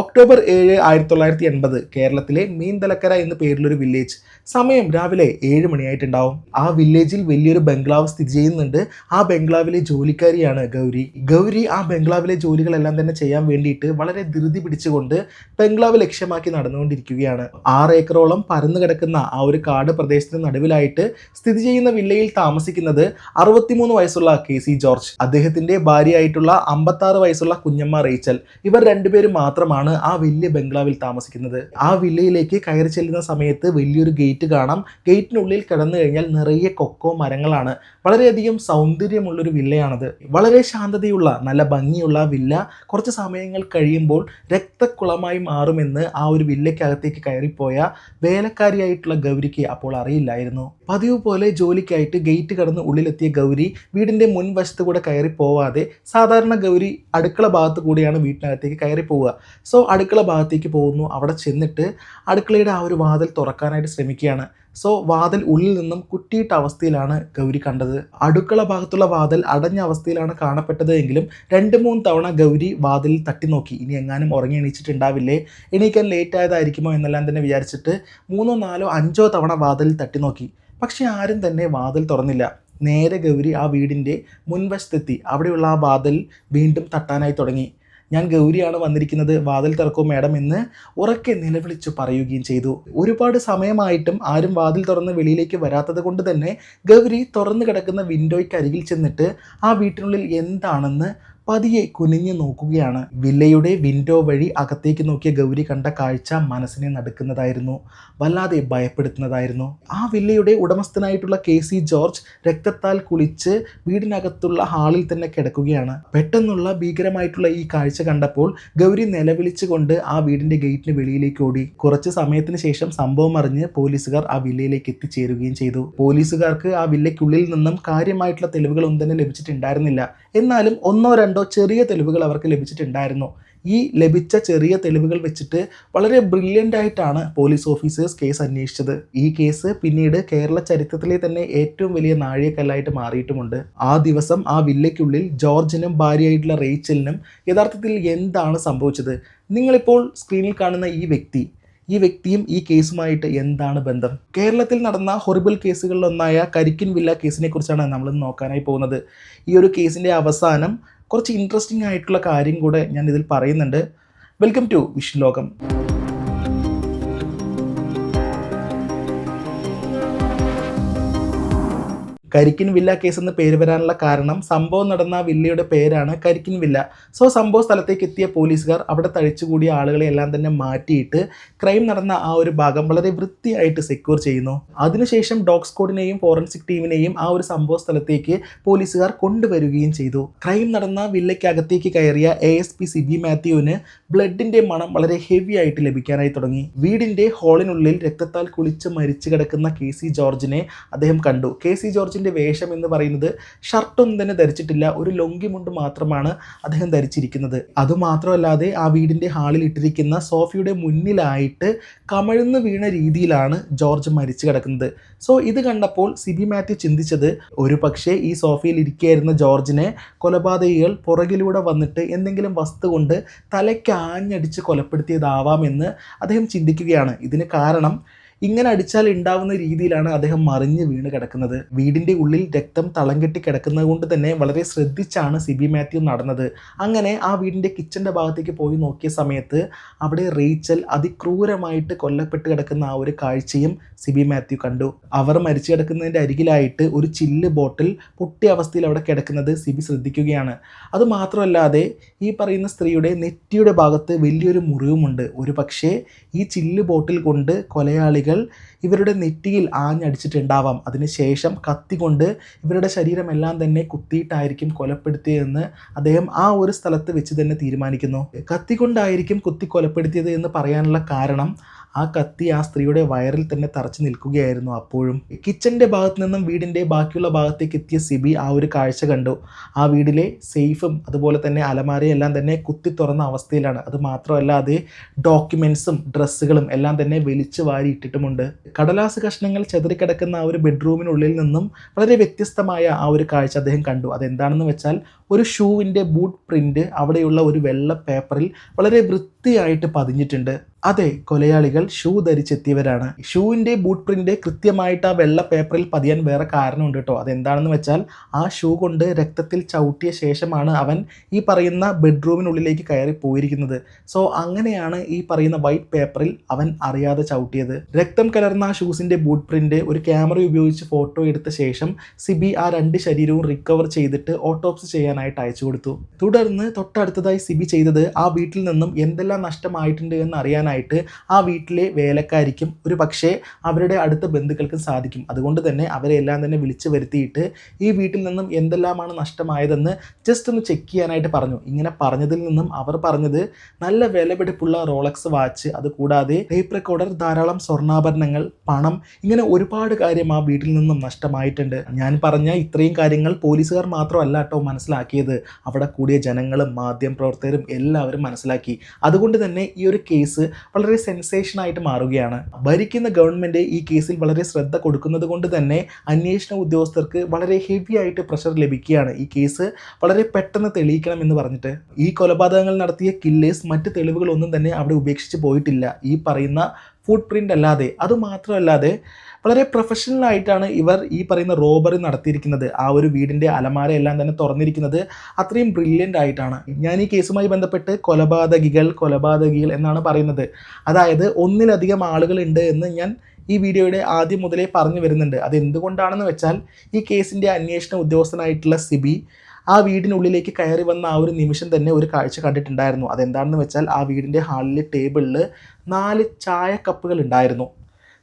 October ഏഴ് ആയിരത്തി തൊള്ളായിരത്തി എൺപത് കേരളത്തിലെ മീൻതലക്കര എന്ന പേരിലൊരു വില്ലേജ് സമയം രാവിലെ ഏഴ് മണിയായിട്ടുണ്ടാവും. ആ വില്ലേജിൽ വലിയൊരു ബംഗ്ലാവ് സ്ഥിതി ചെയ്യുന്നുണ്ട്. ആ ബംഗ്ലാവിലെ ജോലിക്കാരിയാണ് ഗൗരി. ഗൗരി ആ ബംഗ്ലാവിലെ ജോലികളെല്ലാം തന്നെ ചെയ്യാൻ വേണ്ടിയിട്ട് വളരെ ധൃതി പിടിച്ചുകൊണ്ട് ബംഗ്ലാവ് ലക്ഷ്യമാക്കി നടന്നുകൊണ്ടിരിക്കുകയാണ്. ആറ് ഏക്കറോളം പരന്നു കിടക്കുന്ന ആ ഒരു കാട് പ്രദേശത്തിന് നടുവിലായിട്ട് സ്ഥിതി ചെയ്യുന്ന വില്ലയിൽ താമസിക്കുന്നത് അറുപത്തിമൂന്ന് വയസ്സുള്ള കെ സി ജോർജ്. അദ്ദേഹത്തിന്റെ ഭാര്യയായിട്ടുള്ള അമ്പത്തി ആറ് വയസ്സുള്ള കുഞ്ഞമ്മ റേച്ചൽ. ഇവർ രണ്ടുപേരും മാത്രമാണ് ആ വലിയ ബംഗ്ലാവിൽ താമസിക്കുന്നത്. ആ വില്ലയിലേക്ക് കയറി ചെല്ലുന്ന സമയത്ത് വലിയൊരു ഗേറ്റ് കാണാം. ഗേറ്റിനുള്ളിൽ കടന്നു കഴിഞ്ഞാൽ നിറയെ കൊക്കോ മരങ്ങളാണ്. വളരെയധികം സൗന്ദര്യമുള്ളൊരു വില്ലയാണത്. വളരെ ശാന്തതയുള്ള നല്ല ഭംഗിയുള്ള വില്ല കുറച്ച് സമയങ്ങൾ കഴിയുമ്പോൾ രക്തക്കുളമായി മാറുമെന്ന് ആ ഒരു വില്ലയ്ക്കകത്തേക്ക് കയറിപ്പോയ വേലക്കാരിയായിട്ടുള്ള ഗൗരിക്ക് അപ്പോൾ അറിയില്ലായിരുന്നു. പതിവ് പോലെ ജോലിക്കായിട്ട് ഗേറ്റ് കടന്ന് ഉള്ളിലെത്തിയ ഗൗരി വീടിന്റെ മുൻവശത്ത് കൂടെ കയറി പോവാതെ സാധാരണ ഗൗരി അടുക്കള ഭാഗത്ത് കൂടിയാണ് വീട്ടിനകത്തേക്ക് കയറി പോവുക സോ അടുക്കള ഭാഗത്തേക്ക് പോകുന്നു. അവിടെ ചെന്നിട്ട് അടുക്കളയുടെ ആ ഒരു വാതിൽ തുറക്കാനായിട്ട് ശ്രമിക്കുകയാണ്. സോ വാതിൽ ഉള്ളിൽ നിന്നും കുറ്റിയിട്ട അവസ്ഥയിലാണ് ഗൗരി കണ്ടത്. അടുക്കള ഭാഗത്തുള്ള വാതിൽ അടഞ്ഞ അവസ്ഥയിലാണ് കാണപ്പെട്ടത് എങ്കിലും രണ്ട് മൂന്ന് തവണ ഗൗരി വാതിൽ തട്ടി നോക്കി ഇനി എങ്ങാനും ഉറങ്ങി എണീച്ചിട്ടുണ്ടാവില്ലേ? എണീക്കാൻ ലേറ്റ് ആയതായിരിക്കുമോ എന്നെല്ലാം തന്നെ വിചാരിച്ചിട്ട് മൂന്നോ നാലോ അഞ്ചോ തവണ വാതിൽ തട്ടി നോക്കി പക്ഷെ ആരും തന്നെ വാതിൽ തുറന്നില്ല. നേരെ ഗൗരി ആ വീടിന്റെ മുൻവശത്തെത്തി. അവിടെയുള്ള ആ വാതിൽ വീണ്ടും തട്ടാനായി തുടങ്ങി. ഞാൻ ഗൗരിയാണ് വന്നിരിക്കുന്നത് വാതിൽ തുറക്കൂ മാഡം എന്ന് ഉറക്കെ നിലവിളിച്ചു പറയുകയും ചെയ്തു. ഒരുപാട് സമയമായിട്ടും ആരും വാതിൽ തുറന്ന് വെളിയിലേക്ക് വരാത്തത് കൊണ്ട് തന്നെ ഗൗരി തുറന്നു കിടക്കുന്ന വിൻഡോയ്ക്ക് അരികിൽ ചെന്നിട്ട് ആ വീട്ടിനുള്ളിൽ എന്താണെന്ന് പതിയെ കുനിഞ്ഞു നോക്കുകയാണ്. വില്ലയുടെ വിൻഡോ വഴി അകത്തേക്ക് നോക്കിയ ഗൗരി കണ്ട കാഴ്ച മനസ്സിനെ നടുക്കുന്നതായിരുന്നു. വല്ലാതെ ഭയപ്പെടുത്തുന്നതായിരുന്നു. ആ വില്ലയുടെ ഉടമസ്ഥനായിട്ടുള്ള കെ സി ജോർജ് രക്തത്താൽ കുളിച്ച് വീടിനകത്തുള്ള ഹാളിൽ തന്നെ കിടക്കുകയാണ്. പെട്ടെന്നുള്ള ഭീകരമായിട്ടുള്ള ഈ കാഴ്ച കണ്ടപ്പോൾ ഗൗരി നിലവിളിച്ചുകൊണ്ട് ആ വീടിന്റെ ഗേറ്റിന് വെളിയിലേക്ക് ഓടി. കുറച്ച് സമയത്തിന് ശേഷം സംഭവം അറിഞ്ഞ് പോലീസുകാർ ആ വില്ലയിലേക്ക് എത്തിച്ചേരുകയും ചെയ്തു. പോലീസുകാർക്ക് ആ വില്ലയ്ക്കുള്ളിൽ നിന്നും കാര്യമായിട്ടുള്ള തെളിവുകളൊന്നും തന്നെ ലഭിച്ചിട്ടുണ്ടായിരുന്നില്ല. എന്നാലും ഒന്നോ രണ്ടോ ചെറിയ തെളിവുകൾ അവർക്ക് ലഭിച്ചിട്ടുണ്ടായിരുന്നു. ഈ ലഭിച്ച ചെറിയ തെളിവുകൾ വെച്ചിട്ട് വളരെ ബ്രില്യന്റ് ആയിട്ടാണ് പോലീസ് ഓഫീസേഴ്സ് കേസ് അന്വേഷിച്ചത്. ഈ കേസ് പിന്നീട് കേരള ചരിത്രത്തിലെ തന്നെ ഏറ്റവും വലിയ നാഴികക്കല്ലായിട്ട് മാറിയിട്ടുമുണ്ട്. ആ ദിവസം ആ വില്ലയ്ക്കുള്ളിൽ ജോർജിനും ഭാര്യയായിട്ടുള്ള റേച്ചലിനും യഥാർത്ഥത്തിൽ എന്താണ് സംഭവിച്ചത്? നിങ്ങളിപ്പോൾ സ്ക്രീനിൽ കാണുന്ന ഈ വ്യക്തി ഈ വ്യക്തിയും ഈ കേസുമായിട്ട് എന്താണ് ബന്ധം? കേരളത്തിൽ നടന്ന ഹൊറിബിൾ കേസുകളിലൊന്നായ കരിക്കിൻ വില്ല കേസിനെ കുറിച്ചാണ് നമ്മൾ നോക്കാനായി പോകുന്നത്. ഈ ഒരു കേസിന്റെ അവസാനം കുറച്ച് ഇൻട്രസ്റ്റിംഗ് ആയിട്ടുള്ള കാര്യം കൂടെ ഞാൻ ഇതിൽ പറയുന്നുണ്ട്. വെൽക്കം ടു വിഷ്ണു ലോകം കരിക്കിൻ വില്ല കേസ് എന്ന് പേര് വരാനുള്ള കാരണം സംഭവം നടന്ന വില്ലയുടെ പേരാണ് കരിക്കിൻ വില്ല. സോ സംഭവ സ്ഥലത്തേക്ക് എത്തിയ പോലീസുകാർ അവിടെ തഴിച്ചുകൂടിയ ആളുകളെ എല്ലാം തന്നെ മാറ്റിയിട്ട് ക്രൈം നടന്ന ആ ഒരു ഭാഗം വളരെ വൃത്തിയായിട്ട് സെക്യൂർ ചെയ്യുന്നു. അതിനുശേഷം ഡോഗ് സ്ക്വാഡിനെയും ഫോറൻസിക് ടീമിനെയും ആ ഒരു സംഭവ സ്ഥലത്തേക്ക് പോലീസുകാർ കൊണ്ടുവരികയും ചെയ്തു. ക്രൈം നടന്ന വില്ലയ്ക്കകത്തേക്ക് കയറിയ എ എസ് പി സിബി മാത്യുവിന് ബ്ലഡിന്റെ മണം വളരെ ഹെവി ആയിട്ട് ലഭിക്കാനായി തുടങ്ങി. വീടിന്റെ ഹാളിനുള്ളിൽ രക്തത്താൽ കുളിച്ച് മരിച്ചു കിടക്കുന്ന കെ സി ജോർജിനെ അദ്ദേഹം കണ്ടു. കെ സി ജോർജിന്റെ വേഷം എന്ന് പറയുന്നത് ഷർട്ടൊന്നും തന്നെ ധരിച്ചിട്ടില്ല ഒരു ലൊങ്കി മുണ്ട് മാത്രമാണ് അദ്ദേഹം ധരിച്ചിരിക്കുന്നത്. അതുമാത്രമല്ലാതെ ആ വീടിന്റെ ഹാളിൽ ഇട്ടിരിക്കുന്ന സോഫയുടെ മുന്നിലായിട്ട് കമഴ്ന്നു വീണ രീതിയിലാണ് ജോർജ് മരിച്ചു കിടക്കുന്നത്. സോ ഇത് കണ്ടപ്പോൾ സിബി മാത്യു ചിന്തിച്ചത് ഒരു പക്ഷേ ഈ സോഫയിൽ ഇരിക്കുകയായിരുന്ന ജോർജിനെ കൊലപാതകികൾ പുറകിലൂടെ വന്നിട്ട് എന്തെങ്കിലും വസ്തു കൊണ്ട് തലയ്ക്ക് ആഞ്ഞടിച്ച് കൊലപ്പെടുത്തിയതാവാം എന്ന് അദ്ദേഹം ചിന്തിക്കുകയാണ്. ഇതിന് കാരണം ഇങ്ങനെ അടിച്ചാൽ ഉണ്ടാവുന്ന രീതിയിലാണ് അദ്ദേഹം മറിഞ്ഞ് വീണ് കിടക്കുന്നത്. വീടിന്റെ ഉള്ളിൽ രക്തം തളം കെട്ടി കിടക്കുന്നത് കൊണ്ട് തന്നെ വളരെ ശ്രദ്ധിച്ചാണ് സിബി മാത്യു നടന്നത്. അങ്ങനെ ആ വീടിന്റെ കിച്ചന്റെ ഭാഗത്തേക്ക് പോയി നോക്കിയ സമയത്ത് അവിടെ റേച്ചൽ അതിക്രൂരമായിട്ട് കൊല്ലപ്പെട്ട് കിടക്കുന്ന ആ ഒരു കാഴ്ചയും സിബി മാത്യു കണ്ടു. അവർ മരിച്ചു കിടക്കുന്നതിന്റെ അരികിലായിട്ട് ഒരു ചില്ല് ബോട്ടിൽ പൊട്ടിയ അവസ്ഥയിൽ അവിടെ കിടക്കുന്നത് സിബി ശ്രദ്ധിക്കുകയാണ്. അത് മാത്രമല്ലാതെ ഈ പറയുന്ന സ്ത്രീയുടെ നെറ്റിയുടെ ഭാഗത്ത് വലിയൊരു മുറിവുമുണ്ട്. ഒരു പക്ഷേ ഈ ചില്ല് ബോട്ടിൽ കൊണ്ട് കൊലയാളികൾ ഇവരുടെ നെറ്റിയിൽ ആഞ്ഞടിച്ചിട്ടുണ്ടാവാം. അതിനുശേഷം കത്തി കൊണ്ട് ഇവരുടെ ശരീരമെല്ലാം തന്നെ കുത്തിയിട്ടായിരിക്കും കൊലപ്പെടുത്തിയതെന്ന് അദ്ദേഹം ആ ഒരു സ്ഥലത്ത് വെച്ച് തന്നെ തീരുമാനിക്കുന്നു. കത്തി കൊണ്ടായിരിക്കും കുത്തി കൊലപ്പെടുത്തിയത് എന്ന് പറയാനുള്ള കാരണം ആ കത്തി ആ സ്ത്രീയുടെ വയറിൽ തന്നെ തറച്ചു നിൽക്കുകയായിരുന്നു അപ്പോഴും. കിച്ചന്റെ ഭാഗത്തു നിന്നും വീടിന്റെ ബാക്കിയുള്ള ഭാഗത്തേക്ക് എത്തിയ സിബി ആ ഒരു കാഴ്ച കണ്ടു. ആ വീടിലെ സേഫും അതുപോലെ തന്നെ അലമാരയും എല്ലാം തന്നെ കുത്തി തുറന്ന അവസ്ഥയിലാണ്. അത് മാത്രമല്ല അത് ഡോക്യുമെൻസും ഡ്രസ്സുകളും എല്ലാം തന്നെ വലിച്ചു വാരിയിട്ടിട്ടുമുണ്ട് കടലാസ് കഷ്ണങ്ങൾ ചെതറിക്കിടക്കുന്ന ആ ഒരു ബെഡ്റൂമിനുള്ളിൽ നിന്നും വളരെ വ്യത്യസ്തമായ ആ ഒരു കാഴ്ച അദ്ദേഹം കണ്ടു. അതെന്താണെന്ന് വെച്ചാൽ ഒരു ഷൂവിന്റെ ബൂട്ട് പ്രിന്റ് അവിടെയുള്ള ഒരു വെള്ള പേപ്പറിൽ വളരെ വൃത്തിയായിട്ട് പതിഞ്ഞിട്ടുണ്ട്. അതെ കൊലയാളികൾ ഷൂ ധരിച്ചെത്തിയവരാണ്. ഷൂവിന്റെ ബൂട്ട് പ്രിന്റ് കൃത്യമായിട്ട് ആ വെള്ള പേപ്പറിൽ പതിയാൻ വേറെ കാരണമുണ്ട് കേട്ടോ. അതെന്താണെന്ന് വെച്ചാൽ ആ ഷൂ കൊണ്ട് രക്തത്തിൽ ചവിട്ടിയ ശേഷമാണ് അവൻ ഈ പറയുന്ന ബെഡ്റൂമിനുള്ളിലേക്ക് കയറി പോയിരിക്കുന്നത്. സോ അങ്ങനെയാണ് ഈ പറയുന്ന വൈറ്റ് പേപ്പറിൽ അവൻ അറിയാതെ ചവിട്ടിയത്. രക്തം കലർന്ന ആ ഷൂസിന്റെ ബൂട്ട് പ്രിന്റ് ഒരു ക്യാമറ ഉപയോഗിച്ച് ഫോട്ടോ എടുത്ത ശേഷം സിബി ആ രണ്ട് ശരീരവും റിക്കവർ ചെയ്തിട്ട് ഓട്ടോപ്സി ചെയ്യാനായിട്ട് അയച്ചു കൊടുത്തു. തുടർന്ന് തൊട്ടടുത്തതായി സിബി ചെയ്തത് ആ വീട്ടിൽ നിന്നും എന്തെല്ലാം നഷ്ടമായിട്ടുണ്ട് എന്ന് അറിയാനായിട്ട് ആ വീട്ടിലെ വേലക്കാരിക്കും ഒരു പക്ഷേ അവരുടെ അടുത്ത ബന്ധുക്കൾക്കും സാധിക്കും. അതുകൊണ്ട് തന്നെ അവരെ എല്ലാം തന്നെ വിളിച്ചു വരുത്തിയിട്ട് ഈ വീട്ടിൽ നിന്നും എന്തെല്ലാമാണ് നഷ്ടമായതെന്ന് ജസ്റ്റ് ഒന്ന് ചെക്ക് ചെയ്യാനായിട്ട് പറഞ്ഞു. ഇങ്ങനെ പറഞ്ഞതിൽ നിന്നും അവർ പറഞ്ഞത് നല്ല വിലപിടിപ്പുള്ള റോളക്സ് വാച്ച് അതുകൂടാതെ ടേപ്പ് റെക്കോർഡർ ധാരാളം സ്വർണാഭരണങ്ങൾ പണം ഇങ്ങനെ ഒരുപാട് കാര്യം ആ വീട്ടിൽ നിന്നും നഷ്ടമായിട്ടുണ്ട്. ഞാൻ പറഞ്ഞ ഇത്രയും കാര്യങ്ങൾ പോലീസുകാർ മാത്രമല്ല കേട്ടോ മനസ്സിലാക്കിയത്. അവിടെ കൂടിയ ജനങ്ങളും മാധ്യമ പ്രവർത്തകരും എല്ലാവരും മനസ്സിലാക്കി. അതുകൊണ്ട് തന്നെ ഈ ഒരു കേസ് വളരെ സെൻസേഷനായിട്ട് മാറുകയാണ്. ഭരിക്കുന്ന ഗവൺമെന്റ് ഈ കേസിൽ വളരെ ശ്രദ്ധ കൊടുക്കുന്നത് കൊണ്ട് തന്നെ അന്വേഷണ ഉദ്യോഗസ്ഥർക്ക് വളരെ ഹെവി ആയിട്ട് പ്രഷർ ലഭിക്കുകയാണ്. ഈ കേസ് വളരെ പെട്ടെന്ന് തെളിയിക്കണം എന്ന് പറഞ്ഞിട്ട്. ഈ കൊലപാതകങ്ങൾ നടത്തിയ കില്ലേഴ്സ് മറ്റ് തെളിവുകളൊന്നും തന്നെ അവിടെ ഉപേക്ഷിച്ച് പോയിട്ടില്ല. ഈ പറയുന്ന ഫുട് പ്രിന്റ് അല്ലാതെ അതുമാത്രമല്ലാതെ വളരെ പ്രൊഫഷണൽ ആയിട്ടാണ് ഇവർ ഈ പറയുന്ന റോബറി നടത്തിയിരിക്കുന്നത്. ആ ഒരു വീടിന്റെ അലമാരയെല്ലാം തന്നെ തുറന്നിരിക്കുന്നത് അത്രയും ബ്രില്യന്റ് ആയിട്ടാണ്. ഞാൻ ഈ കേസുമായി ബന്ധപ്പെട്ട് കൊലപാതകികൾ കൊലപാതകികൾ എന്നാണ് പറയുന്നത്. അതായത് ഒന്നിലധികം ആളുകളുണ്ട് എന്ന് ഞാൻ ഈ വീഡിയോയുടെ ആദ്യം മുതലേ പറഞ്ഞു വരുന്നുണ്ട്. അത് എന്തുകൊണ്ടാണെന്ന് വെച്ചാൽ ഈ കേസിന്റെ അന്വേഷണ ഉദ്യോഗസ്ഥനായിട്ടുള്ള സിബി ആ വീടിനുള്ളിലേക്ക് കയറി വന്ന ആ ഒരു നിമിഷം തന്നെ ഒരു കാഴ്ച കണ്ടിട്ടുണ്ടായിരുന്നു. അതെന്താണെന്ന് വെച്ചാൽ ആ വീടിന്റെ ഹാളിലെ ടേബിളിൽ നാല് ചായക്കപ്പുകൾ ഉണ്ടായിരുന്നു.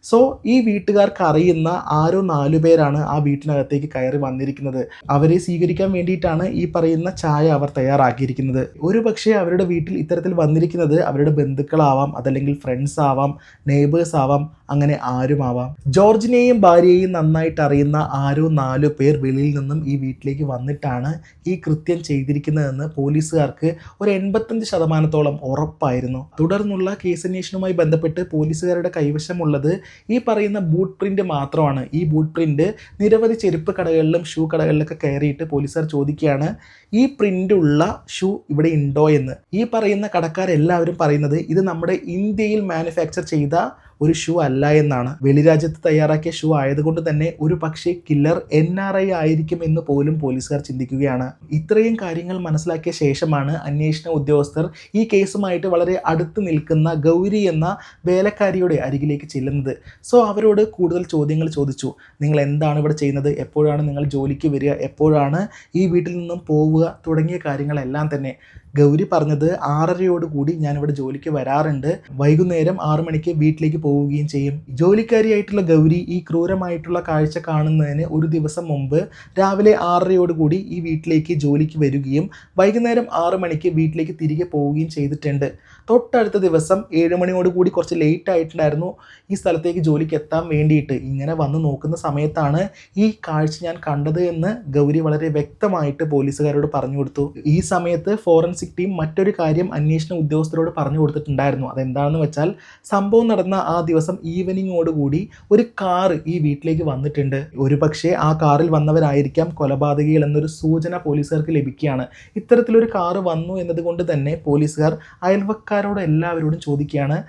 സോ ഈ വീട്ടുകാർക്ക് അറിയുന്ന ആരോ നാലു പേരാണ് ആ വീട്ടിനകത്തേക്ക് കയറി വന്നിരിക്കുന്നത്. അവരെ സ്വീകരിക്കാൻ വേണ്ടിയിട്ടാണ് ഈ പറയുന്ന ചായ അവർ തയ്യാറാക്കിയിരിക്കുന്നത്. ഒരു പക്ഷേ അവരുടെ വീട്ടിൽ ഇത്തരത്തിൽ വന്നിരിക്കുന്നത് അവരുടെ ബന്ധുക്കളാവാം അതല്ലെങ്കിൽ ഫ്രണ്ട്സ് ആവാം നെയ്ബേഴ്സ് ആവാം അങ്ങനെ ആരുമാവാം ജോർജിനെയും ഭാര്യയെയും നന്നായിട്ട് അറിയുന്ന ആരോ നാലു പേർ വെളിയിൽ നിന്നും ഈ വീട്ടിലേക്ക് വന്നിട്ടാണ് ഈ കൃത്യം ചെയ്തിരിക്കുന്നതെന്ന് പോലീസുകാർക്ക് ഒരു എൺപത്തഞ്ച് ശതമാനത്തോളം ഉറപ്പായിരുന്നു. തുടർന്നുള്ള കേസന്വേഷണവുമായി ബന്ധപ്പെട്ട് പോലീസുകാരുടെ കൈവശമുള്ളത് ഈ പറയുന്ന ബൂട്ട് പ്രിന്റ് മാത്രമാണ്. ഈ ബൂട്ട് പ്രിന്റ് നിരവധി ചെരുപ്പ് കടകളിലും ഷൂ കടകളിലൊക്കെ കയറിയിട്ട് പോലീസുകാർ ചോദിക്കുകയാണ് ഈ പ്രിന്റ് ഉള്ള ഷൂ ഇവിടെ ഉണ്ടോ എന്ന്? ഈ പറയുന്ന കടക്കാരെല്ലാവരും പറയുന്നത് ഇത് നമ്മുടെ ഇന്ത്യയിൽ മാനുഫാക്ചർ ചെയ്ത ഒരു ഷൂ അല്ല എന്നാണ്. വെളിരാജ്യത്ത് തയ്യാറാക്കിയ ഷൂ ആയതുകൊണ്ട് തന്നെ ഒരു പക്ഷേ കില്ലർ എൻ ആർ ഐ ആയിരിക്കും എന്ന് പോലും പോലീസുകാർ ചിന്തിക്കുകയാണ്. ഇത്രയും കാര്യങ്ങൾ മനസ്സിലാക്കിയ ശേഷമാണ് അന്വേഷണ ഉദ്യോഗസ്ഥർ ഈ കേസുമായിട്ട് വളരെ അടുത്ത് നിൽക്കുന്ന ഗൗരി എന്ന വേലക്കാരിയുടെ അരികിലേക്ക് ചെല്ലുന്നത്. സോ അവരോട് കൂടുതൽ ചോദ്യങ്ങൾ ചോദിച്ചു. നിങ്ങൾ എന്താണ് ഇവിടെ ചെയ്യുന്നത്? എപ്പോഴാണ് നിങ്ങൾ ജോലിക്ക് വരിക? എപ്പോഴാണ് ഈ വീട്ടിൽ നിന്നും പോവുക? തുടങ്ങിയ കാര്യങ്ങളെല്ലാം തന്നെ. ഗൗരി പറഞ്ഞത് ആറരയോട് കൂടി ഞാനിവിടെ ജോലിക്ക് വരാറുണ്ട്. വൈകുന്നേരം ആറു മണിക്ക് വീട്ടിലേക്ക് പോവുകയും ചെയ്യും. ജോലിക്കാരിയായിട്ടുള്ള ഗൗരി ഈ ക്രൂരമായിട്ടുള്ള കാഴ്ച കാണുന്നതിന് ഒരു ദിവസം മുമ്പ് രാവിലെ ആറരയോട് കൂടി ഈ വീട്ടിലേക്ക് ജോലിക്ക് വരികയും വൈകുന്നേരം ആറു മണിക്ക് വീട്ടിലേക്ക് തിരികെ പോവുകയും ചെയ്തിട്ടുണ്ട്. തൊട്ടടുത്ത ദിവസം ഏഴ് മണിയോട് കൂടി കുറച്ച് ലേറ്റ് ആയിട്ടുണ്ടായിരുന്നു ഈ സ്ഥലത്തേക്ക് ജോലിക്ക് എത്താൻ വേണ്ടിയിട്ട്. ഇങ്ങനെ വന്ന് നോക്കുന്ന സമയത്താണ് ഈ കാഴ്ച ഞാൻ കണ്ടത് എന്ന് ഗൗരി വളരെ വ്യക്തമായിട്ട് പോലീസുകാരോട് പറഞ്ഞു കൊടുത്തു. ഈ സമയത്ത് ഫോറൻസിക് ടീം മറ്റൊരു കാര്യം അന്വേഷണ ഉദ്യോഗസ്ഥരോട് പറഞ്ഞു കൊടുത്തിട്ടുണ്ടായിരുന്നു. അതെന്താണെന്ന് വെച്ചാൽ സംഭവം നടന്ന ആ ദിവസം ഈവനിങ്ങോടുകൂടി ഒരു കാർ ഈ വീട്ടിലേക്ക് വന്നിട്ടുണ്ട്. ഒരു പക്ഷേ ആ കാറിൽ വന്നവരായിരിക്കാം കൊലപാതകികൾ എന്നൊരു സൂചന പോലീസുകാർക്ക് ലഭിക്കുകയാണ്. ഇത്തരത്തിലൊരു കാറ് വന്നു എന്നതുകൊണ്ട് തന്നെ പോലീസുകാർ അയൽവക്കാരോട് എല്ലാവരോടും ചോദിക്കുകയാണ്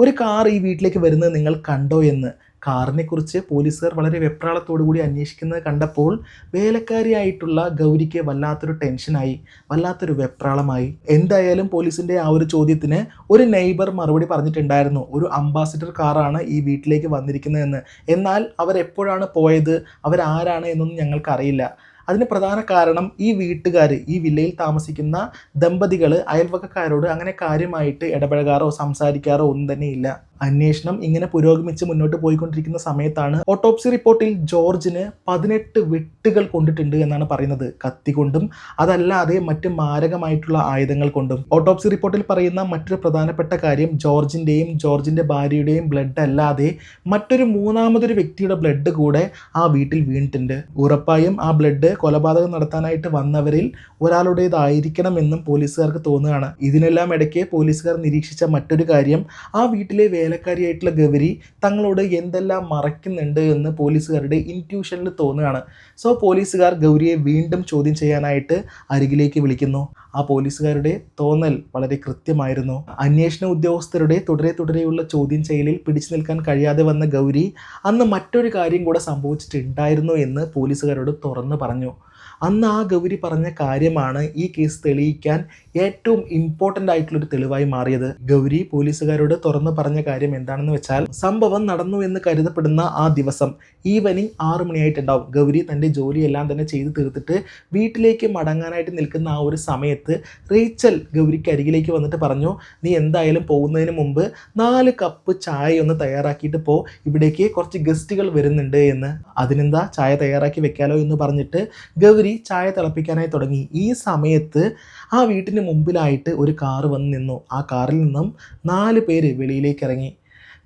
ഒരു കാർ ഈ വീട്ടിലേക്ക് വരുന്നത് നിങ്ങൾ കണ്ടോ എന്ന്? കാറിനെ കുറിച്ച് പോലീസുകാർ വളരെ വെപ്രാളത്തോടു കൂടി അന്വേഷിക്കുന്നത് കണ്ടപ്പോൾ വേലക്കാരിയായിട്ടുള്ള ഗൗരിക്ക് വല്ലാത്തൊരു ടെൻഷനായി വല്ലാത്തൊരു വെപ്രാളമായി. എന്തായാലും പോലീസിന്റെ ആ ഒരു ചോദ്യത്തിന് ഒരു നെയ്ബർ മറുപടി പറഞ്ഞിട്ടുണ്ടായിരുന്നു. ഒരു അംബാസിഡർ കാറാണ് ഈ വീട്ടിലേക്ക് വന്നിരിക്കുന്നതെന്ന്. എന്നാൽ അവർ എപ്പോഴാണ് പോയത്? അവരാരാണ് എന്നൊന്നും ഞങ്ങൾക്കറിയില്ല. അതിന് പ്രധാന കാരണം ഈ വീട്ടുകാർ ഈ വില്ലയിൽ താമസിക്കുന്ന ദമ്പതികൾ അയൽവക്കക്കാരോട് അങ്ങനെ കാര്യമായിട്ട് ഇടപഴകാറോ സംസാരിക്കാറോ ഒന്നും തന്നെ ഇല്ല. അന്വേഷണം ഇങ്ങനെ പുരോഗമിച്ച് മുന്നോട്ട് പോയിക്കൊണ്ടിരിക്കുന്ന സമയത്താണ് ഓട്ടോപ്സി റിപ്പോർട്ടിൽ ജോർജിന് പതിനെട്ട് വെട്ടുകൾ കൊണ്ടിട്ടുണ്ട് എന്നാണ് പറയുന്നത്. കത്തി കൊണ്ടും അതല്ലാതെ മറ്റ് മാരകമായിട്ടുള്ള ആയുധങ്ങൾ കൊണ്ടും. ഓട്ടോപ്സി റിപ്പോർട്ടിൽ പറയുന്ന മറ്റൊരു പ്രധാനപ്പെട്ട കാര്യം ജോർജിന്റെയും ജോർജിന്റെ ഭാര്യയുടെയും ബ്ലഡ് അല്ലാതെ മറ്റൊരു മൂന്നാമതൊരു വ്യക്തിയുടെ ബ്ലഡ് കൂടെ ആ വീട്ടിൽ വീണിട്ടുണ്ട്. ഉറപ്പായും ആ ബ്ലഡ് കൊലപാതകം നടത്താനായിട്ട് വന്നവരിൽ ഒരാളുടേതായിരിക്കണമെന്നും പോലീസുകാർക്ക് തോന്നുകയാണ്. ഇതിനെല്ലാം ഇടയ്ക്ക് പോലീസുകാർ നിരീക്ഷിച്ച മറ്റൊരു കാര്യം ആ വീട്ടിലെ വേല വേലക്കാരിയായിട്ടുള്ള ഗൗരി തങ്ങളോട് എന്തെല്ലാം മറയ്ക്കുന്നുണ്ട് എന്ന് പോലീസുകാരുടെ ഇന്റ്യൂഷനിൽ തോന്നുകയാണ്. സോ പോലീസുകാർ ഗൗരിയെ വീണ്ടും ചോദ്യം ചെയ്യാനായിട്ട് അരികിലേക്ക് വിളിക്കുന്നു. ആ പോലീസുകാരുടെ തോന്നൽ വളരെ കൃത്യമായിരുന്നു. അന്വേഷണ ഉദ്യോഗസ്ഥരുടെ തുടരെ തുടരെയുള്ള ചോദ്യം ചെയ്യലിൽ പിടിച്ചു നിൽക്കാൻ കഴിയാതെ വന്ന ഗൗരി അന്ന് മറ്റൊരു കാര്യം കൂടെ സംഭവിച്ചിട്ടുണ്ടായിരുന്നു എന്ന് പോലീസുകാരോട് തുറന്നു പറഞ്ഞു. അന്ന് ആ ഗൗരി പറഞ്ഞ കാര്യമാണ് ഈ കേസ് തെളിയിക്കാൻ ഏറ്റവും ഇമ്പോർട്ടന്റ് ആയിട്ടുള്ളൊരു തെളിവായി മാറിയത്. ഗൗരി പോലീസുകാരോട് തുറന്നു പറഞ്ഞ കാര്യം എന്താണെന്ന് വെച്ചാൽ സംഭവം നടന്നു എന്ന് കരുതപ്പെടുന്ന ആ ദിവസം ഈവനിങ് ആറു മണിയായിട്ടുണ്ടാവും. ഗൗരി തന്റെ ജോലിയെല്ലാം തന്നെ ചെയ്തു തീർത്തിട്ട് വീട്ടിലേക്ക് മടങ്ങാനായിട്ട് നിൽക്കുന്ന ആ ഒരു സമയത്ത് റീച്ചൽ ഗൗരിക്ക് അരികിലേക്ക് വന്നിട്ട് പറഞ്ഞു നീ എന്തായാലും പോകുന്നതിന് മുമ്പ് നാല് കപ്പ് ചായ ഒന്ന് തയ്യാറാക്കിയിട്ട് പോ. ഇവിടേക്ക് കുറച്ച് ഗസ്റ്റുകൾ വരുന്നുണ്ട് എന്ന്. അതിനെന്താ ചായ തയ്യാറാക്കി വെക്കാലോ എന്ന് പറഞ്ഞിട്ട് ഗൗരി ചായ തിളപ്പിക്കാനായി തുടങ്ങി. ഈ സമയത്ത് ആ വീട്ടിന് മുമ്പിലായിട്ട് ഒരു കാറ് വന്ന് നിന്നു. ആ കാറിൽ നിന്നും നാല് പേര് വെളിയിലേക്ക് ഇറങ്ങി.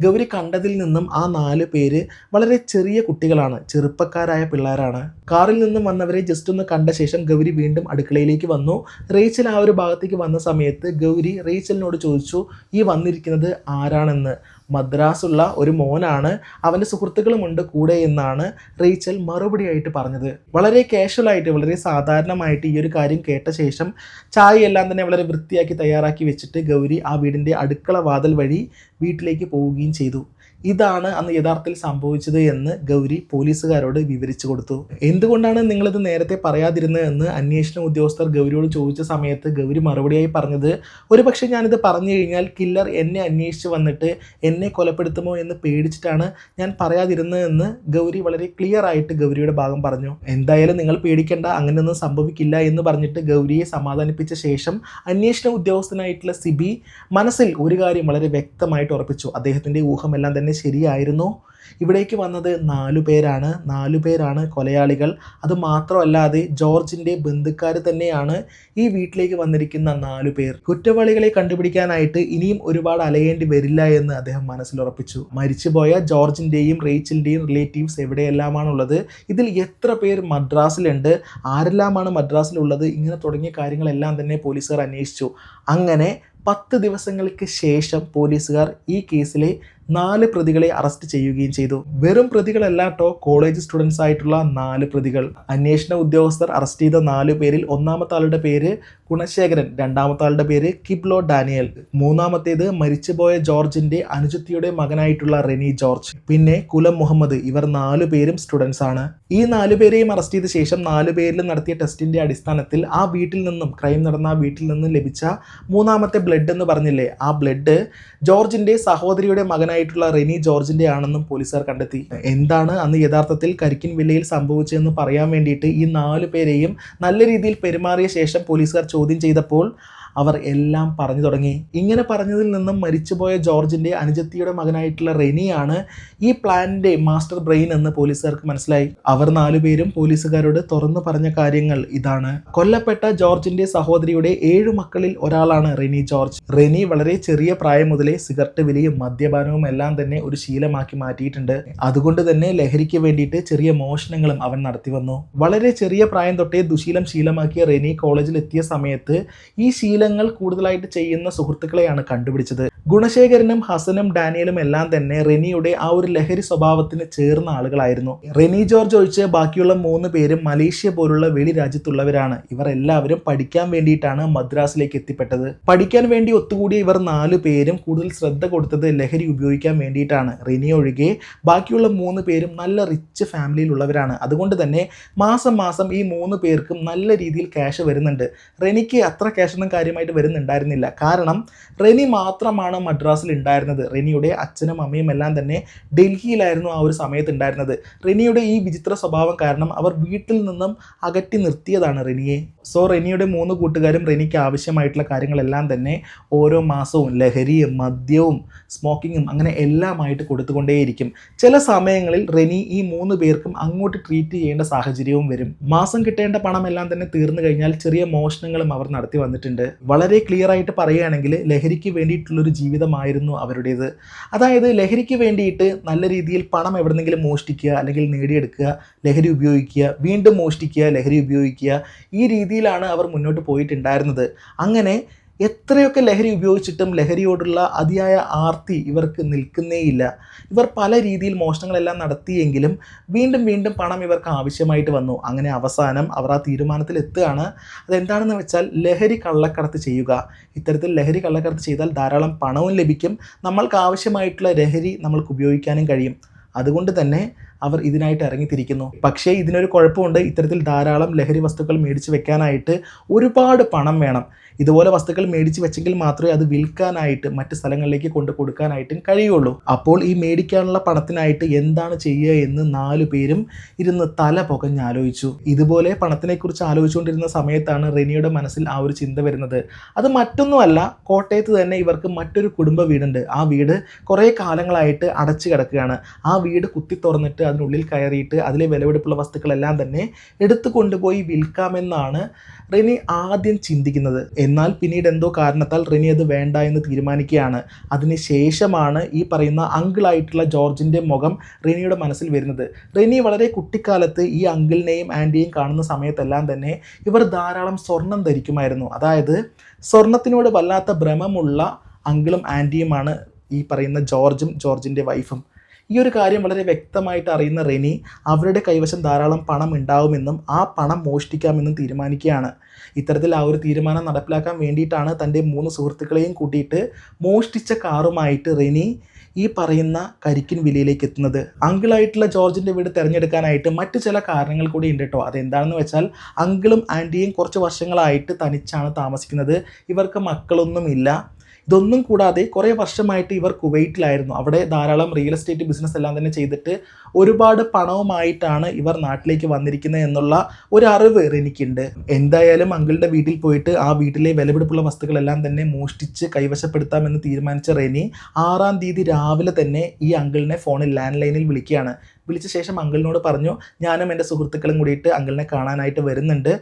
ഗൗരി കണ്ടതിൽ നിന്നും ആ നാല് പേര് വളരെ ചെറിയ കുട്ടികളാണ്. ചെറുപ്പക്കാരായ പിള്ളേരാണ്. കാറിൽ നിന്നും വന്നവരെ ജസ്റ്റ് ഒന്ന് കണ്ട ശേഷം ഗൗരി വീണ്ടും അടുക്കളയിലേക്ക് വന്നു. റേച്ചൽ ആ ഒരു ഭാഗത്തേക്ക് വന്ന സമയത്ത് ഗൗരി റേച്ചലിനോട് ചോദിച്ചു ഈ വന്നിരിക്കുന്നത് ആരാണെന്ന്? മദ്രാസുള്ള ഒരു മോനാണ്. അവന്റെ സുഹൃത്തുക്കളുമുണ്ട് കൂടെ എന്നാണ് റീച്ചൽ മറുപടിയായിട്ട് പറഞ്ഞത്. വളരെ കാഷ്വലായിട്ട് വളരെ സാധാരണമായിട്ട് ഈ ഒരു കാര്യം കേട്ട ശേഷം ചായയെല്ലാം തന്നെ വളരെ വൃത്തിയാക്കി തയ്യാറാക്കി വെച്ചിട്ട് ഗൗരി ആ വീടിന്റെ അടുക്കള വാതിൽ വഴി വീട്ടിലേക്ക് പോവുകയും ചെയ്തു. ഇതാണ് അന്ന് യഥാർത്ഥത്തിൽ സംഭവിച്ചത് എന്ന് ഗൗരി പോലീസുകാരോട് വിവരിച്ചു കൊടുത്തു. എന്തുകൊണ്ടാണ് നിങ്ങളിത് നേരത്തെ പറയാതിരുന്നത് എന്ന് അന്വേഷണ ഉദ്യോഗസ്ഥർ ഗൗരിയോട് ചോദിച്ച സമയത്ത് ഗൗരി മറുപടിയായി പറഞ്ഞത് ഒരുപക്ഷെ ഞാനിത് പറഞ്ഞു കഴിഞ്ഞാൽ കില്ലർ എന്നെ അന്വേഷിച്ച് വന്നിട്ട് എന്നെ കൊലപ്പെടുത്തുമോ എന്ന് പേടിച്ചിട്ടാണ് ഞാൻ പറയാതിരുന്നതെന്ന് ഗൗരി വളരെ ക്ലിയർ ആയിട്ട് ഗൗരിയുടെ ഭാഗം പറഞ്ഞു. എന്തായാലും നിങ്ങൾ പേടിക്കേണ്ട അങ്ങനെയൊന്നും സംഭവിക്കില്ല എന്ന് പറഞ്ഞിട്ട് ഗൗരിയെ സമാധാനിപ്പിച്ച ശേഷം അന്വേഷണ ഉദ്യോഗസ്ഥനായിട്ടുള്ള സിബി മനസ്സിൽ ഒരു കാര്യം വളരെ വ്യക്തമായിട്ട് ഉറപ്പിച്ചു. അദ്ദേഹത്തിന്റെ ഊഹമെല്ലാം തന്നെ ശരിയായിരുന്നു. ഇവിടേക്ക് വന്നത് നാലു പേരാണ്. നാലു പേരാണ് കൊലയാളികൾ. അത് മാത്രമല്ലാതെ ജോർജിന്റെ ബന്ധുക്കാർ തന്നെയാണ് ഈ വീട്ടിലേക്ക് വന്നിരിക്കുന്ന നാലു പേർ. കുറ്റവാളികളെ കണ്ടുപിടിക്കാനായിട്ട് ഇനിയും ഒരുപാട് അലയേണ്ടി വരില്ല എന്ന് അദ്ദേഹം മനസ്സിലുറപ്പിച്ചു. മരിച്ചുപോയ ജോർജിന്റെയും റേച്ചിന്റെയും റിലേറ്റീവ്സ് എവിടെയെല്ലാമാണുള്ളത്? ഇതിൽ എത്ര പേർ മദ്രാസിലുണ്ട്? ആരെല്ലാമാണ് മദ്രാസിലുള്ളത്? ഇങ്ങനെ തുടങ്ങിയ കാര്യങ്ങളെല്ലാം തന്നെ പോലീസുകാർ അന്വേഷിച്ചു. അങ്ങനെ പത്ത് ദിവസങ്ങൾക്ക് ശേഷം പോലീസുകാർ ഈ കേസിലെ നാല് പ്രതികളെ അറസ്റ്റ് ചെയ്യുകയും ചെയ്തു. വെറും പ്രതികളല്ലാട്ടോ കോളേജ് സ്റ്റുഡൻസ് ആയിട്ടുള്ള നാല് പ്രതികൾ. അന്വേഷണ ഉദ്യോഗസ്ഥർ അറസ്റ്റ് ചെയ്ത നാല് പേരിൽ ഒന്നാമത്തെ ആളുടെ പേര് ഗുണശേഖരൻ രണ്ടാമത്തെ ആളുടെ പേര് കിബ്ലോ ഡാനിയൽ. മൂന്നാമത്തേത് മരിച്ചുപോയ ജോർജിന്റെ അനുജത്തിയുടെ മകനായിട്ടുള്ള റെനി ജോർജ്. പിന്നെ കുലം മുഹമ്മദ് ഇവർ നാലു പേരും സ്റ്റുഡൻസ് ആണ്. ഈ നാലു പേരെയും അറസ്റ്റ് ചെയ്ത ശേഷം നാലു പേരിൽ നടത്തിയ ടെസ്റ്റിന്റെ അടിസ്ഥാനത്തിൽ ആ വീട്ടിൽ നിന്നും ക്രൈം നടന്ന ആ വീട്ടിൽ നിന്നും ലഭിച്ച മൂന്നാമത്തെ ബ്ലഡ് എന്ന് പറഞ്ഞില്ലേ ആ ബ്ലഡ് ജോർജിന്റെ സഹോദരിയുടെ മകനായിട്ടുള്ള റെനി ജോർജിന്റെ ആണെന്നും പോലീസുകാർ കണ്ടെത്തി. എന്താണ് അന്ന് യഥാർത്ഥത്തിൽ കരിക്കിൻ വില്ലയിൽ സംഭവിച്ചതെന്ന് പറയാൻ വേണ്ടിയിട്ട് ഈ നാലു പേരെയും നല്ല രീതിയിൽ പെരുമാറിയ ശേഷം പോലീസുകാർ ചോദ്യം ചെയ്തപ്പോൾ അവർ എല്ലാം പറഞ്ഞു തുടങ്ങി. ഇങ്ങനെ പറഞ്ഞതിൽ നിന്നും മരിച്ചുപോയ ജോർജിന്റെ അനുജത്തിയുടെ മകനായിട്ടുള്ള റെനിയാണ് ഈ പ്ലാനിന്റെ മാസ്റ്റർ ബ്രെയിൻ എന്ന് പോലീസുകാർക്ക് മനസ്സിലായി. അവർ നാലുപേരും പോലീസുകാരോട് തുറന്നു പറഞ്ഞ കാര്യങ്ങൾ ഇതാണ്. കൊല്ലപ്പെട്ട ജോർജിന്റെ സഹോദരിയുടെ ഏഴു മക്കളിൽ ഒരാളാണ് റെനി ജോർജ്. റെനി വളരെ ചെറിയ പ്രായം മുതലേ സിഗരറ്റ് വിലയും മദ്യപാനവും എല്ലാം തന്നെ ഒരു ശീലമാക്കി മാറ്റിയിട്ടുണ്ട്. അതുകൊണ്ട് തന്നെ ലഹരിക്ക് വേണ്ടിയിട്ട് ചെറിയ മോഷണങ്ങളും അവൻ നടത്തി വന്നു. വളരെ ചെറിയ പ്രായം തൊട്ടേ ദുശീലം ശീലമാക്കിയ റെനി കോളേജിൽ എത്തിയ സമയത്ത് ഈ ശീലങ്ങൾ കൂടുതലായിട്ട് ചെയ്യുന്ന സുഹൃത്തുക്കളെയാണ് കണ്ടുപിടിച്ചത്. ഗുണശേഖരനും ഹസനും ഡാനിയലും എല്ലാം തന്നെ റെനിയുടെ ആ ഒരു ലഹരി സ്വഭാവത്തിന് ചേർന്ന ആളുകളായിരുന്നു. റെനി ജോർജ് ഒഴിച്ച് ബാക്കിയുള്ള മൂന്ന് പേരും മലേഷ്യ പോലുള്ള വെളി രാജ്യത്തുള്ളവരാണ്. ഇവർ എല്ലാവരും പഠിക്കാൻ വേണ്ടിയിട്ടാണ് മദ്രാസിലേക്ക് എത്തിപ്പെട്ടത്. പഠിക്കാൻ വേണ്ടി ഒത്തുകൂടിയ ഇവർ നാല് പേരും കൂടുതൽ ശ്രദ്ധ കൊടുത്തത് ലഹരി ഉപയോഗിക്കാൻ വേണ്ടിയിട്ടാണ്. റെനി ഒഴികെ ബാക്കിയുള്ള മൂന്ന് പേരും നല്ല റിച്ച് ഫാമിലിയിലുള്ളവരാണ് അതുകൊണ്ട് തന്നെ മാസം മാസം ഈ മൂന്ന് പേർക്കും നല്ല രീതിയിൽ ക്യാഷ് വരുന്നുണ്ട്. റെനിക്ക് അത്ര ക്യാഷൊന്നും കാര്യമായിട്ട് വരുന്നുണ്ടായിരുന്നില്ല. കാരണം റെനി മാത്രമാണ് മദ്രാസിൽ ഉണ്ടായിരുന്നത്. റെനിയുടെ അച്ഛനും അമ്മയും എല്ലാം തന്നെ ഡൽഹിയിലായിരുന്നു ആ ഒരു സമയത്ത് ഉണ്ടായിരുന്നത്. റെനിയുടെ ഈ വിചിത്ര സ്വഭാവം കാരണം അവർ വീട്ടിൽ നിന്നും അകറ്റി നിർത്തിയതാണ് റെനിയെ. സോ റെനിയുടെ മൂന്ന് കൂട്ടുകാരും റെനിക്ക് ആവശ്യമായിട്ടുള്ള കാര്യങ്ങളെല്ലാം തന്നെ ഓരോ മാസവും ലഹരിയും മദ്യവും സ്മോക്കിങ്ങും അങ്ങനെ എല്ലാമായിട്ട് കൊടുത്തുകൊണ്ടേയിരിക്കും. ചില സമയങ്ങളിൽ റെനി ഈ മൂന്ന് പേർക്കും അങ്ങോട്ട് ട്രീറ്റ് ചെയ്യേണ്ട സാഹചര്യവും വരും. മാസം കിട്ടേണ്ട പണം എല്ലാം തന്നെ തീർന്നു കഴിഞ്ഞാൽ ചെറിയ മോഷണങ്ങളും അവർ നടത്തി വന്നിട്ടുണ്ട്. വളരെ ക്ലിയർ ആയിട്ട് പറയുകയാണെങ്കിൽ ലഹരിക്ക് വേണ്ടിയിട്ടുള്ളൊരു ജീവിതമായിരുന്നു അവരുടേത്. അതായത് ലഹരിക്ക് വേണ്ടിയിട്ട് നല്ല രീതിയിൽ പണം എവിടെന്നെങ്കിലും മോഷ്ടിക്കുക അല്ലെങ്കിൽ നേടിയെടുക്കുക ലഹരി ഉപയോഗിക്കുക വീണ്ടും മോഷ്ടിക്കുക ലഹരി ഉപയോഗിക്കുക ഈ രീതിയിലാണ് അവർ മുന്നോട്ട് പോയിട്ടുണ്ടായിരുന്നത്. അങ്ങനെ എത്രയൊക്കെ ലഹരി ഉപയോഗിച്ചിട്ടും ലഹരിയോടുള്ള അതിയായ ആർത്തി ഇവർക്ക് നിൽക്കുന്നേയില്ല. ഇവർ പല രീതിയിൽ മോഷണങ്ങളെല്ലാം നടത്തിയെങ്കിലും വീണ്ടും വീണ്ടും പണം ഇവർക്ക് ആവശ്യമായിട്ട് വന്നു. അങ്ങനെ അവസാനം അവർ ആ തീരുമാനത്തിൽ എത്തുകയാണ് അതെന്താണെന്ന് വെച്ചാൽ ലഹരി കള്ളക്കടത്ത് ചെയ്യുക. ഇത്തരത്തിൽ ലഹരി കള്ളക്കടത്ത് ചെയ്താൽ ധാരാളം പണവും ലഭിക്കും. നമ്മൾക്ക് ആവശ്യമായിട്ടുള്ള ലഹരി നമ്മൾക്ക് ഉപയോഗിക്കാനും കഴിയും. അതുകൊണ്ട് തന്നെ അവർ ഇതിനായിട്ട് ഇറങ്ങിത്തിരിക്കുന്നു. പക്ഷേ ഇതിനൊരു കുഴപ്പമുണ്ട്. ഇത്തരത്തിൽ ധാരാളം ലഹരി വസ്തുക്കൾ മേടിച്ച് വെക്കാനായിട്ട് ഒരുപാട് പണം വേണം. ഇതുപോലെ വസ്തുക്കൾ മേടിച്ച് വെച്ചെങ്കിൽ മാത്രമേ അത് വിൽക്കാനായിട്ട് മറ്റ് സ്ഥലങ്ങളിലേക്ക് കൊണ്ട് കൊടുക്കാനായിട്ടും കഴിയുള്ളൂ. അപ്പോൾ ഈ മേടിക്കാനുള്ള പണത്തിനായിട്ട് എന്താണ് ചെയ്യുക എന്ന് നാലു പേരും ഇരുന്ന് തല പുകഞ്ഞാലോചിച്ചു ഇതുപോലെ പണത്തിനെക്കുറിച്ച് ആലോചിച്ചുകൊണ്ടിരുന്ന സമയത്താണ് റെനിയുടെ മനസ്സിൽ ആ ഒരു ചിന്ത വരുന്നത്. അത് മറ്റൊന്നുമല്ല കോട്ടയത്ത് തന്നെ ഇവർക്ക് മറ്റൊരു കുടുംബ വീടുണ്ട്. ആ വീട് കുറേ കാലങ്ങളായിട്ട് അടച്ചു കിടക്കുകയാണ്. ആ വീട് കുത്തി തുറന്നിട്ട് അതിനുള്ളിൽ കയറിയിട്ട് അതിലെ വിലവെടുപ്പുള്ള വസ്തുക്കളെല്ലാം തന്നെ എടുത്തു കൊണ്ടുപോയി വിൽക്കാമെന്നാണ് റെനി ആദ്യം ചിന്തിക്കുന്നത്. എന്നാൽ പിന്നീട് എന്തോ കാരണത്താൽ റെനി അത് വേണ്ട എന്ന് തീരുമാനിക്കുകയാണ്. അതിന് ശേഷമാണ് ഈ പറയുന്ന അങ്കിളായിട്ടുള്ള ജോർജിന്റെ മുഖം റെനിയുടെ മനസ്സിൽ വരുന്നത്. റെനി വളരെ കുട്ടിക്കാലത്ത് ഈ അങ്കിളിനെയും ആന്റിയെയും കാണുന്ന സമയത്തെല്ലാം തന്നെ ഇവർ ധാരാളം സ്വർണം ധരിക്കുമായിരുന്നു. അതായത് സ്വർണത്തിനോട് വല്ലാത്ത ഭ്രമമുള്ള അങ്കിളും ആന്റിയുമാണ് ഈ പറയുന്ന ജോർജും ജോർജിന്റെ വൈഫും. ഈ ഒരു കാര്യം വളരെ വ്യക്തമായിട്ട് അറിയുന്ന റെനി അവരുടെ കൈവശം ധാരാളം പണം ഉണ്ടാവുമെന്നും ആ പണം മോഷ്ടിക്കാമെന്നും തീരുമാനിക്കുകയാണ്. ഇത്തരത്തിൽ ആ ഒരു തീരുമാനം നടപ്പിലാക്കാൻ വേണ്ടിയിട്ടാണ് തന്റെ മൂന്ന് സുഹൃത്തുക്കളെയും കൂട്ടിയിട്ട് മോഷ്ടിച്ച കാറുമായിട്ട് റെനി ഈ പറയുന്ന കരിക്കിൻ വിലയിലേക്ക് എത്തുന്നത്. അങ്കിളായിട്ടുള്ള ജോർജിന്റെ വീട് തിരഞ്ഞെടുക്കാനായിട്ട് മറ്റു ചില കാരണങ്ങൾ കൂടി ഉണ്ട് കേട്ടോ. അതെന്താണെന്ന് വെച്ചാൽ അങ്കിളും ആന്റിയും കുറച്ച് വർഷങ്ങളായിട്ട് തനിച്ചാണ് താമസിക്കുന്നത്. ഇവർക്ക് മക്കളൊന്നുമില്ല. ഇതൊന്നും കൂടാതെ കുറേ വർഷമായിട്ട് ഇവർ കുവൈറ്റിലായിരുന്നു അവിടെ ധാരാളം റിയൽ എസ്റ്റേറ്റ് ബിസിനസ് എല്ലാം തന്നെ ചെയ്തിട്ട് ഒരുപാട് പണവുമായിട്ടാണ് ഇവർ നാട്ടിലേക്ക് വന്നിരിക്കുന്നത് എന്നുള്ള ഒരു അറിവ് എനിക്കുണ്ട്. എന്തായാലും അങ്കിളുടെ വീട്ടിൽ പോയിട്ട് ആ വീട്ടിലെ വിലപിടിപ്പുള്ള വസ്തുക്കളെല്ലാം തന്നെ മോഷ്ടിച്ച് കൈവശപ്പെടുത്താമെന്ന് തീരുമാനിച്ച റെനി ആറാം തീയതി രാവിലെ തന്നെ ഈ അങ്കിളിനെ ഫോണിൽ ലാൻഡ് ലൈനിൽ വിളിക്കുകയാണ്. വിളിച്ച ശേഷം അങ്കിളിനോട് പറഞ്ഞു ഞാനും എന്റെ സുഹൃത്തുക്കളും കൂടിയിട്ട് അങ്കിളിനെ കാണാനായിട്ട് വരുന്നുണ്ട്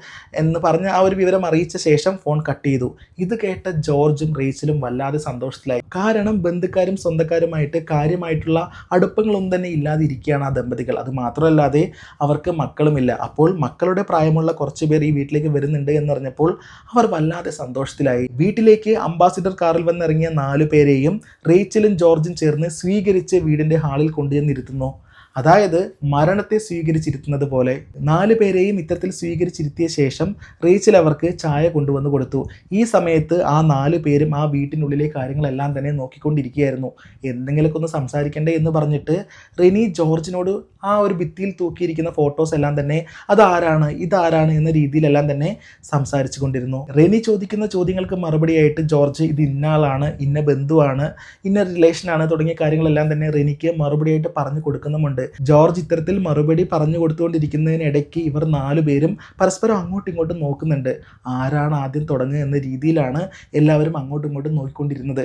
എന്ന് പറഞ്ഞ് ആ ഒരു വിവരം അറിയിച്ച ശേഷം ഫോൺ കട്ട് ചെയ്തു. ഇത് കേട്ട ജോർജും റേച്ചലും വല്ലാതെ സന്തോഷത്തിലായി. കാരണം ബന്ധുക്കാരും സ്വന്തക്കാരുമായിട്ട് കാര്യമായിട്ടുള്ള അടുപ്പങ്ങളൊന്നും തന്നെ ഇല്ലാതിരിക്കുകയാണ് ആ ദമ്പതികൾ. അത് മാത്രമല്ലാതെ അവർക്ക് മക്കളുമില്ല. അപ്പോൾ മക്കളുടെ പ്രായമുള്ള കുറച്ച് പേർ ഈ വീട്ടിലേക്ക് വരുന്നുണ്ട് എന്നറിഞ്ഞപ്പോൾ അവർ വല്ലാതെ സന്തോഷത്തിലായി. വീട്ടിലേക്ക് അംബാസിഡർ കാറിൽ വന്നിറങ്ങിയ നാലു പേരെയും റേച്ചലും ജോർജും ചേർന്ന് സ്വീകരിച്ച് വീടിന്റെ ഹാളിൽ കൊണ്ടുവന്നിരുത്തുന്നു അതായത് മരണത്തെ സ്വീകരിച്ചിരുത്തുന്നത് പോലെ നാല് പേരെയും ഇത്തരത്തിൽ സ്വീകരിച്ചിരുത്തിയ ശേഷം റീച്ചിൽ അവർക്ക് ചായ കൊണ്ടുവന്ന് കൊടുത്തു. ഈ സമയത്ത് ആ നാല് പേരും ആ വീട്ടിനുള്ളിലെ കാര്യങ്ങളെല്ലാം തന്നെ നോക്കിക്കൊണ്ടിരിക്കുകയായിരുന്നു. എന്തെങ്കിലുമൊക്കെ ഒന്ന് സംസാരിക്കണ്ടേ എന്ന് പറഞ്ഞിട്ട് റിനി ജോർജിനോട് ആ ഒരു ഭിത്തിയിൽ തൂക്കിയിരിക്കുന്ന ഫോട്ടോസ് എല്ലാം തന്നെ അതാരാണ് ഇതാരാണ് എന്ന രീതിയിലെല്ലാം തന്നെ സംസാരിച്ചു കൊണ്ടിരുന്നു. റെനി ചോദിക്കുന്ന ചോദ്യങ്ങൾക്ക് മറുപടിയായിട്ട് ജോർജ് ഇത് ഇന്നാളാണ് ഇന്ന ബന്ധുവാണ് ഇന്ന റിലേഷനാണ് തുടങ്ങിയ കാര്യങ്ങളെല്ലാം തന്നെ റെനിക്ക് മറുപടിയായിട്ട് പറഞ്ഞു കൊടുക്കുന്നുമുണ്ട്. ജോർജ് ഇത്തരത്തിൽ മറുപടി പറഞ്ഞു കൊടുത്തുകൊണ്ടിരിക്കുന്നതിനിടയ്ക്ക് ഇവർ നാലുപേരും പരസ്പരം അങ്ങോട്ടും ഇങ്ങോട്ടും നോക്കുന്നുണ്ട്. ആരാണ് ആദ്യം തുടങ്ങുക എന്ന രീതിയിലാണ് എല്ലാവരും അങ്ങോട്ടും ഇങ്ങോട്ടും നോക്കിക്കൊണ്ടിരുന്നത്.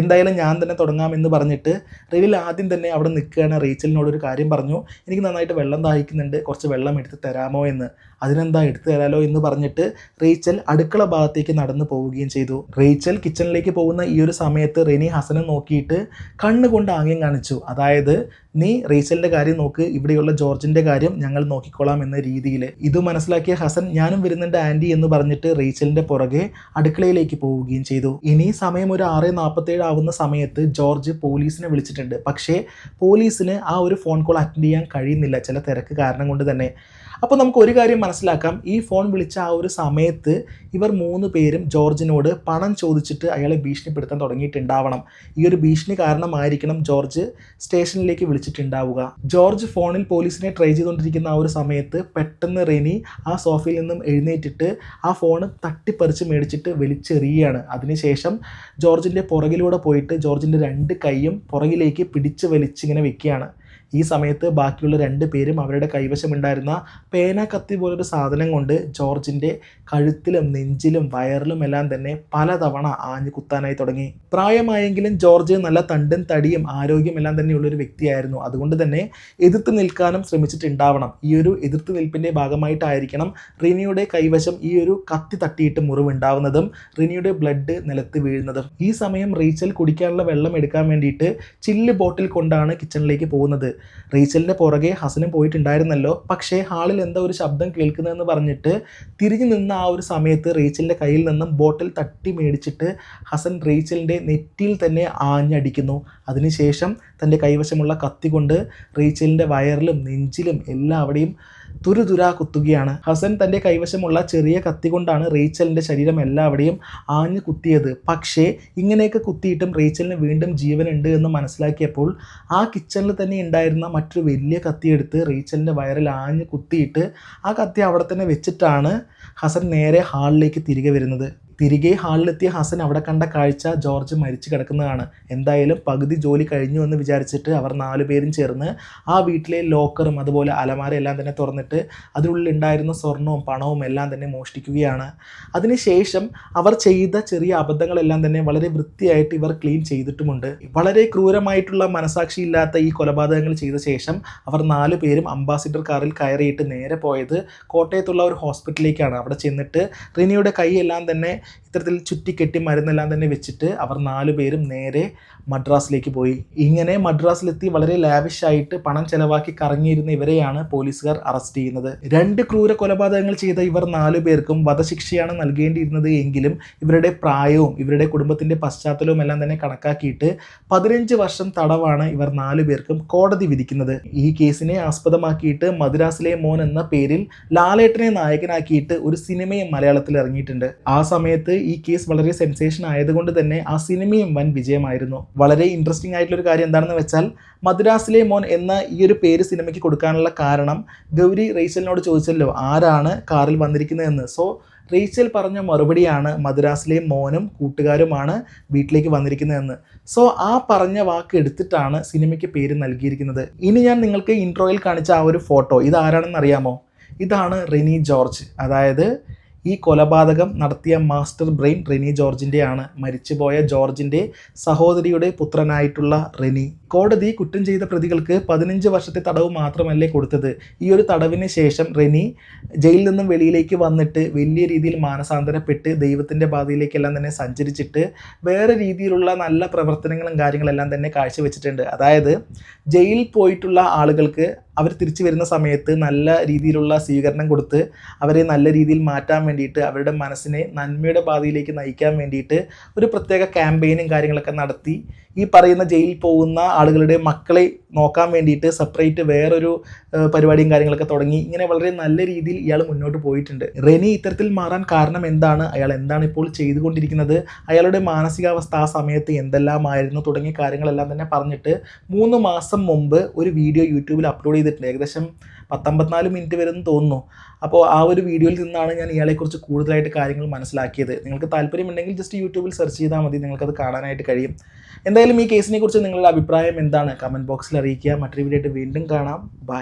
എന്തായാലും ഞാൻ തന്നെ തുടങ്ങാമെന്ന് പറഞ്ഞിട്ട് റെനിൽ ആദ്യം തന്നെ അവിടെ നിൽക്കുകയാണ്. റേച്ചലിനോട് ഒരു കാര്യം പറഞ്ഞു. എനിക്ക് നന്നായിട്ട് വെള്ളം ദാഹിക്കുന്നുണ്ട്. കുറച്ച് വെള്ളം എടുത്ത് തരാമോ എന്ന്. അതിനെന്താ എടുത്തു തരാലോ എന്ന് പറഞ്ഞിട്ട് റേച്ചൽ അടുക്കള ഭാഗത്തേക്ക് നടന്നു പോവുകയും ചെയ്തു. റേച്ചൽ കിച്ചണിലേക്ക് പോകുന്ന ഈ ഒരു സമയത്ത് റെനി ഹസനെ നോക്കിയിട്ട് കണ്ണുകൊണ്ട് ആംഗ്യം കാണിച്ചു. അതായത് നീ റേച്ചലിന്റെ കാര്യം നോക്ക് ഇവിടെയുള്ള ജോർജിന്റെ കാര്യം ഞങ്ങൾ നോക്കിക്കോളാം എന്ന രീതിയിൽ ഇത് മനസ്സിലാക്കിയ ഹസൻ ഞാനും വരുന്നുണ്ട് ആന്റി എന്ന് പറഞ്ഞിട്ട് റേച്ചലിന്റെ പുറകെ അടുക്കളയിലേക്ക് പോവുകയും ചെയ്തു. ഇനി സമയം ഒരു ആറ് നാൽപ്പത്തേഴ് ആവുന്ന സമയത്ത് ജോർജ് പോലീസിനെ വിളിച്ചിട്ടുണ്ട്. പക്ഷേ പോലീസിന് ആ ഒരു ഫോൺ കോൾ അറ്റൻഡ് ചെയ്യാൻ കഴിയുന്നില്ല ചില തിരക്ക് കാരണം കൊണ്ട് തന്നെ. അപ്പോൾ നമുക്ക് ഒരു കാര്യം മനസ്സിലാക്കാം. ഈ ഫോൺ വിളിച്ച ആ ഒരു സമയത്ത് ഇവർ മൂന്ന് പേരും ജോർജിനോട് പണം ചോദിച്ചിട്ട് അയാളെ ഭീഷണിപ്പെടുത്താൻ തുടങ്ങിയിട്ടുണ്ടാവണം. ഈ ഒരു ഭീഷണി കാരണമായിരിക്കണം ജോർജ് സ്റ്റേഷനിലേക്ക് വിളിച്ചിട്ടുണ്ടാവുക. ജോർജ് ഫോണിൽ പോലീസിനെ ട്രൈ ചെയ്തുകൊണ്ടിരിക്കുന്ന ആ ഒരു സമയത്ത് പെട്ടെന്ന് റെനി ആ സോഫയിൽ നിന്നും എഴുന്നേറ്റിട്ട് ആ ഫോൺ തട്ടിപ്പറിച്ച് മേടിച്ചിട്ട് വലിച്ചെറിയുകയാണ്. അതിനുശേഷം ജോർജിന്റെ പുറകിലൂടെ പോയിട്ട് ജോർജിന്റെ രണ്ട് കൈയും പുറകിലേക്ക് പിടിച്ച് വലിച്ചിങ്ങനെ വെക്കുകയാണ്. ഈ സമയത്ത് ബാക്കിയുള്ള രണ്ട് പേരും അവരുടെ കൈവശമുണ്ടായിരുന്ന പേന കത്തി പോലൊരു സാധനം കൊണ്ട് ജോർജിന്റെ കഴുത്തിലും നെഞ്ചിലും വയറിലും എല്ലാം തന്നെ പലതവണ ആഞ്ഞു കുത്താനായി തുടങ്ങി. പ്രായമായെങ്കിലും ജോർജ് നല്ല തണ്ടും തടിയും ആരോഗ്യം എല്ലാം തന്നെയുള്ളൊരു വ്യക്തിയായിരുന്നു. അതുകൊണ്ട് തന്നെ എതിർത്ത് നിൽക്കാനും ശ്രമിച്ചിട്ടുണ്ടാവണം. ഈ ഒരു എതിർത്ത് നിൽപ്പിന്റെ ഭാഗമായിട്ടായിരിക്കണം റിനിയുടെ കൈവശം ഈ ഒരു കത്തി തട്ടിയിട്ട് മുറിവുണ്ടാവുന്നതും റിനിയുടെ ബ്ലഡ് നിലത്ത് വീഴുന്നതും. ഈ സമയം റീച്ചൽ കുടിക്കാനുള്ള വെള്ളം എടുക്കാൻ വേണ്ടിയിട്ട് ചില്ല് ബോട്ടിൽ കൊണ്ടാണ് കിച്ചണിലേക്ക് പോകുന്നത്. റീച്ചലിന്റെ പുറകെ ഹസനും പോയിട്ടുണ്ടായിരുന്നല്ലോ. പക്ഷേ ഹാളിൽ എന്തോ ഒരു ശബ്ദം കേൾക്കുന്നതെന്ന് പറഞ്ഞിട്ട് തിരിഞ്ഞു നിന്ന ആ ഒരു സമയത്ത് റീച്ചലിന്റെ കയ്യിൽ നിന്നും ബോട്ടിൽ തട്ടി മേടിച്ചിട്ട് ഹസൻ റീച്ചലിന്റെ നെറ്റിയിൽ തന്നെ ആഞ്ഞടിക്കുന്നു. അതിനുശേഷം തന്റെ കൈവശമുള്ള കത്തി കൊണ്ട് റീച്ചലിന്റെ വയറിലും നെഞ്ചിലും എല്ലാവിടെയും തുരുതുരാ കുത്തുകയാണ്. ഹസൻ തന്റെ കൈവശമുള്ള ചെറിയ കത്തി കൊണ്ടാണ് റേച്ചലിന്റെ ശരീരം എല്ലാവിടെയും ആഞ്ഞു കുത്തിയത്. പക്ഷേ ഇങ്ങനെയൊക്കെ കുത്തിയിട്ടും റേച്ചലിന് വീണ്ടും ജീവനുണ്ട് എന്ന് മനസ്സിലാക്കിയപ്പോൾ ആ കിച്ചണിൽ തന്നെ ഉണ്ടായിരുന്ന മറ്റൊരു വലിയ കത്തിയെടുത്ത് റേച്ചലിന്റെ വയറിൽ ആഞ്ഞു കുത്തിയിട്ട് ആ കത്തി അവിടെ തന്നെ വെച്ചിട്ടാണ് ഹസൻ നേരെ ഹാളിലേക്ക് തിരികെ വരുന്നത്. തിരികെ ഹാളിലെത്തിയ ഹസൻ അവിടെ കണ്ട കാഴ്ച ജോർജ് മരിച്ചു കിടക്കുന്നതാണ്. എന്തായാലും പകുതി ജോലി കഴിഞ്ഞു എന്ന് വിചാരിച്ചിട്ട് അവർ നാലുപേരും ചേർന്ന് ആ വീട്ടിലെ ലോക്കറും അതുപോലെ അലമാര എല്ലാം തന്നെ തുറന്നിട്ട് അതിനുള്ളിൽ ഉണ്ടായിരുന്ന സ്വർണവും പണവും എല്ലാം തന്നെ മോഷ്ടിക്കുകയാണ്. അതിനുശേഷം അവർ ചെയ്ത ചെറിയ അബദ്ധങ്ങളെല്ലാം തന്നെ വളരെ വൃത്തിയായിട്ട് ഇവർ ക്ലീൻ ചെയ്തിട്ടുമുണ്ട്. വളരെ ക്രൂരമായിട്ടുള്ള മനസാക്ഷി ഇല്ലാത്ത ഈ കൊലപാതകങ്ങൾ ചെയ്ത ശേഷം അവർ നാലു പേരും അംബാസിഡർ കാറിൽ കയറിയിട്ട് നേരെ പോയത് കോട്ടയത്തുള്ള ഒരു ഹോസ്പിറ്റലിലേക്കാണ്. അവിടെ ചെന്നിട്ട് റിനിയുടെ കൈയെല്ലാം തന്നെ ഇത്തരത്തിൽ ചുറ്റിക്കെട്ടി മരുന്നെല്ലാം തന്നെ വെച്ചിട്ട് അവർ നാലു പേരും നേരെ മദ്രാസിലേക്ക് പോയി. ഇങ്ങനെ മദ്രാസിലെത്തി വളരെ ലാവിഷായിട്ട് പണം ചെലവാക്കി കറങ്ങിയിരുന്ന ഇവരെയാണ് പോലീസുകാർ അറസ്റ്റ് ചെയ്യുന്നത്. രണ്ട് ക്രൂര കൊലപാതകങ്ങൾ ചെയ്ത ഇവർ നാലു പേർക്കും വധശിക്ഷയാണ് നൽകേണ്ടിയിരുന്നത് എങ്കിലും ഇവരുടെ പ്രായവും ഇവരുടെ കുടുംബത്തിന്റെ പശ്ചാത്തലവും എല്ലാം തന്നെ കണക്കാക്കിയിട്ട് പതിനഞ്ച് വർഷം തടവാണ് ഇവർ നാലു പേർക്കും കോടതി വിധിക്കുന്നത്. ഈ കേസിനെ ആസ്പദമാക്കിയിട്ട് മദ്രാസിലെ മോൻ എന്ന പേരിൽ ലാലേട്ടനെ നായകനാക്കിയിട്ട് ഒരു സിനിമയും മലയാളത്തിൽ ഇറങ്ങിയിട്ടുണ്ട്. ആ സമയത്ത് ഈ കേസ് വളരെ സെൻസേഷൻ ആയതുകൊണ്ട് തന്നെ ആ സിനിമയും വൻ വിജയമായിരുന്നു. വളരെ ഇൻട്രസ്റ്റിംഗ് ആയിട്ടുള്ള ഒരു കാര്യം എന്താണെന്ന് വെച്ചാൽ മദ്രാസിലെ മോൻ എന്ന ഈ ഒരു പേര് സിനിമയ്ക്ക് കൊടുക്കാനുള്ള കാരണം ഗൗരി റേച്ചലിനോട് ചോദിച്ചല്ലോ ആരാണ് കാറിൽ വന്നിരിക്കുന്നതെന്ന്? സോ റേച്ചൽ പറഞ്ഞ മറുപടിയാണ് മദ്രാസിലെ മോനും കൂട്ടുകാരുമാണ് വീട്ടിലേക്ക് വന്നിരിക്കുന്നതെന്ന്. സോ ആ പറഞ്ഞ വാക്ക് എടുത്തിട്ടാണ് സിനിമയ്ക്ക് പേര് നൽകിയിരിക്കുന്നത്. ഇനി ഞാൻ നിങ്ങൾക്ക് ഇൻട്രോയിൽ കാണിച്ച ആ ഒരു ഫോട്ടോ ഇത് ആരാണെന്ന് അറിയാമോ? ഇതാണ് റെനി ജോർജ്. അതായത് ഈ കൊലപാതകം നടത്തിയ മാസ്റ്റർ ബ്രെയിൻ റെനി ജോർജിന്റെയാണ് മരിച്ചുപോയ ജോർജിന്റെ സഹോദരിയുടെ പുത്രനായിട്ടുള്ള റെനി. കോടതി കുറ്റം ചെയ്ത പ്രതികൾക്ക് പതിനഞ്ച് വർഷത്തെ തടവ് മാത്രമല്ലേ കൊടുത്തത്. ഈ ഒരു തടവിന് ശേഷം റെനി ജയിലിൽ നിന്നും വെളിയിലേക്ക് വന്നിട്ട് വലിയ രീതിയിൽ മാനസാന്തരപ്പെട്ട് ദൈവത്തിന്റെ പാതയിലേക്കെല്ലാം തന്നെ സഞ്ചരിച്ചിട്ട് വേറെ രീതിയിലുള്ള നല്ല പ്രവർത്തനങ്ങളും കാര്യങ്ങളെല്ലാം തന്നെ കാഴ്ചവെച്ചിട്ടുണ്ട്. അതായത് ജയിലിൽ പോയിട്ടുള്ള ആളുകൾക്ക് അവർ തിരിച്ചു വരുന്ന സമയത്ത് നല്ല രീതിയിലുള്ള സ്വീകരണം കൊടുത്ത് അവരെ നല്ല രീതിയിൽ മാറ്റാൻ വേണ്ടിയിട്ട് അവരുടെ മനസ്സിനെ നന്മയുടെ പാതയിലേക്ക് നയിക്കാൻ വേണ്ടിയിട്ട് ഒരു പ്രത്യേക ക്യാമ്പയിനും കാര്യങ്ങളൊക്കെ നടത്തി. ഈ പറയുന്ന ജയിലിൽ പോകുന്ന ആളുകളുടെ മക്കളെ നോക്കാൻ വേണ്ടിയിട്ട് സെപ്പറേറ്റ് വേറൊരു പരിപാടിയും കാര്യങ്ങളൊക്കെ തുടങ്ങി. ഇങ്ങനെ വളരെ നല്ല രീതിയിൽ ഇയാൾ മുന്നോട്ട് പോയിട്ടുണ്ട്. റെനി ഇത്തരത്തിൽ മാറാൻ കാരണം എന്താണ്? അയാൾ എന്താണ് ഇപ്പോൾ ചെയ്തുകൊണ്ടിരിക്കുന്നത്? അയാളുടെ മാനസികാവസ്ഥ ആ സമയത്ത് എന്തെല്ലാമായിരുന്നു? തുടങ്ങിയ കാര്യങ്ങളെല്ലാം തന്നെ പറഞ്ഞിട്ട് മൂന്ന് മാസം മുമ്പ് ഒരു വീഡിയോ യൂട്യൂബിൽ അപ്ലോഡ് ചെയ്തിട്ടുണ്ട്. ഏകദേശം പത്തൊമ്പത്തിനാല് മിനിറ്റ് വരുമെന്ന് തോന്നുന്നു. അപ്പോൾ ആ ഒരു വീഡിയോയിൽ നിന്നാണ് ഞാൻ ഇയാളെക്കുറിച്ച് കൂടുതലായിട്ട് കാര്യങ്ങൾ മനസ്സിലാക്കിയത്. നിങ്ങൾക്ക് താല്പര്യമുണ്ടെങ്കിൽ ജസ്റ്റ് യൂട്യൂബിൽ സെർച്ച് ചെയ്താൽ മതി. നിങ്ങൾക്കത് കാണാനായിട്ട് കഴിയും. എന്തായാലും ഈ കേസിനെക്കുറിച്ച് നിങ്ങളുടെ അഭിപ്രായം എന്താണ്? കമന്റ് ബോക്സിൽ അറിയിക്കുക. മറ്റൊരു വീഡിയോ ആയിട്ട് വീണ്ടും കാണാം. ബൈ